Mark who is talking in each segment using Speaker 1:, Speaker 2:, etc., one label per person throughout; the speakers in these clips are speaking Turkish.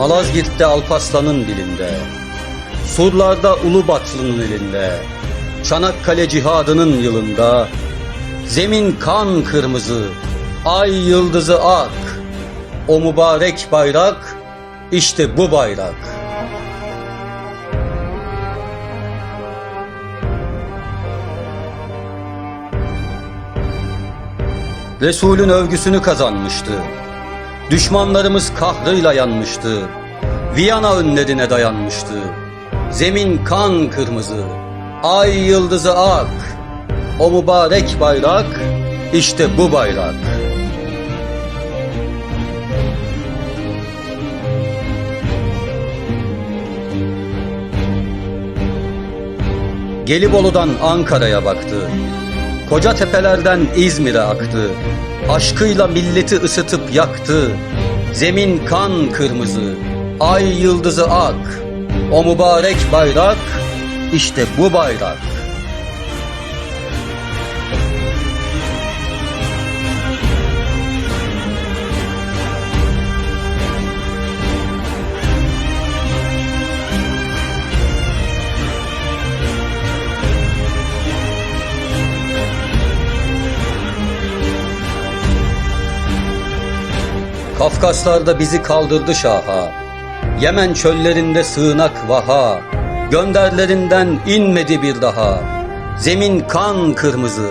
Speaker 1: Malazgirt'te Alparslan'ın dilinde, Surlarda Ulubatlı'nın elinde, Çanakkale cihadının yılında, Zemin kan kırmızı, ay yıldızı ak, o mübarek bayrak, işte bu bayrak. Resulün övgüsünü kazanmıştı. Düşmanlarımız kahrıyla yanmıştı. Viyana önlerine dayanmıştı. Zemin kan kırmızı, ay yıldızı ak. O mübarek bayrak, işte bu bayrak. Gelibolu'dan Ankara'ya baktı. Koca tepelerden İzmir'e aktı. Aşkıyla milleti ısıtıp yaktı. Zemin kan kırmızı, ay yıldızı ak. O mübarek bayrak, işte bu bayrak. Kafkaslarda bizi kaldırdı şaha. Yemen çöllerinde sığınak vaha. Gönderlerinden inmedi bir daha. Zemin kan kırmızı,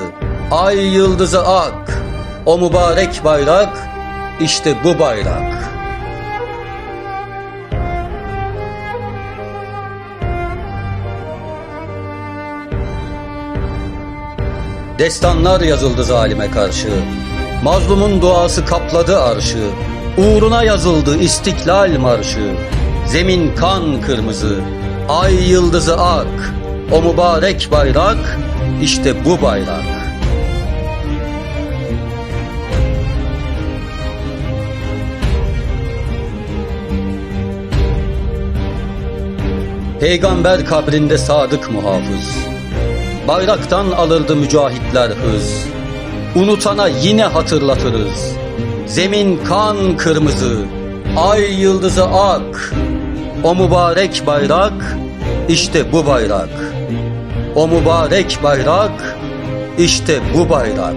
Speaker 1: ay yıldızı ak. O mübarek bayrak, işte bu bayrak. Destanlar yazıldı zalime karşı. Mazlumun duası kapladı arşı. Uğruna yazıldı istiklal marşı. Zemin kan kırmızı, ay yıldızı ak. O mübarek bayrak, işte bu bayrak. Peygamber kabrinde sadık muhafız. Bayraktan alırdı mücahitler hız. Unutana yine hatırlatırız. Zemin kan kırmızı, ay yıldızı ak. O mübarek bayrak, işte bu bayrak. O mübarek bayrak, işte bu bayrak.